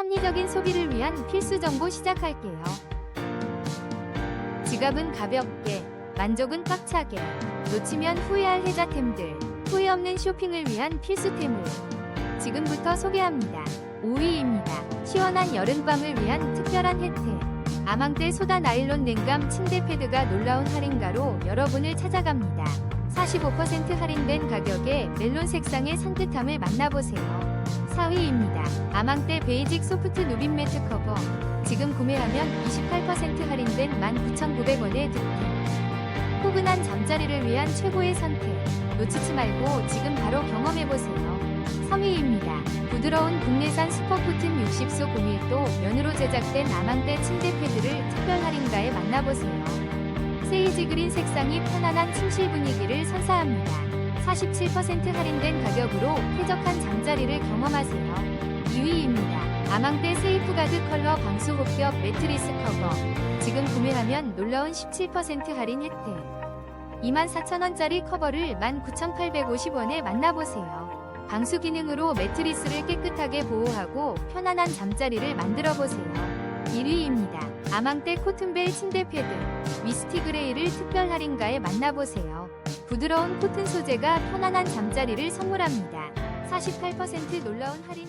합리적인 소비를 위한 필수 정보 시작할게요. 지갑은 가볍게, 만족은 꽉차게, 놓치면 후회할 혜자템들, 후회 없는 쇼핑을 위한 필수템을 지금부터 소개합니다. 5위입니다. 시원한 여름밤을 위한 특별한 혜택. 아망떼 소다 나일론 냉감 침대 패드가 놀라운 할인가로 여러분을 찾아갑니다. 45% 할인된 가격에 멜론 색상의 산뜻함을 만나보세요. 4위입니다. 아망떼 베이직 소프트 누빔 매트 커버. 지금 구매하면 28% 할인된 19,900원에 득템. 포근한 잠자리를 위한 최고의 선택. 놓치지 말고 지금 바로 경험해보세요. 3위입니다. 부드러운 국내산 슈퍼코튼 60소 01도 면으로 제작된 아망떼 침대 패드를 특별 할인가에 만나보세요. 세이지 그린 색상이 편안한 침실 분위기를 선사합니다. 47% 할인된 가격으로 쾌적한 잠자리를 경험하세요. 2위입니다. 아망떼 세이프가드 컬러 방수 호격 매트리스 커버. 지금 구매하면 놀라운 17% 할인 혜택. 24,000원짜리 커버를 19,850원에 만나보세요. 방수 기능으로 매트리스를 깨끗하게 보호하고 편안한 잠자리를 만들어 보세요. 1위입니다. 아망떼 코튼벨 침대 패드 미스티 그레이를 특별 할인가에 만나보세요. 부드러운 코튼 소재가 편안한 잠자리를 선물합니다. 48% 놀라운 할인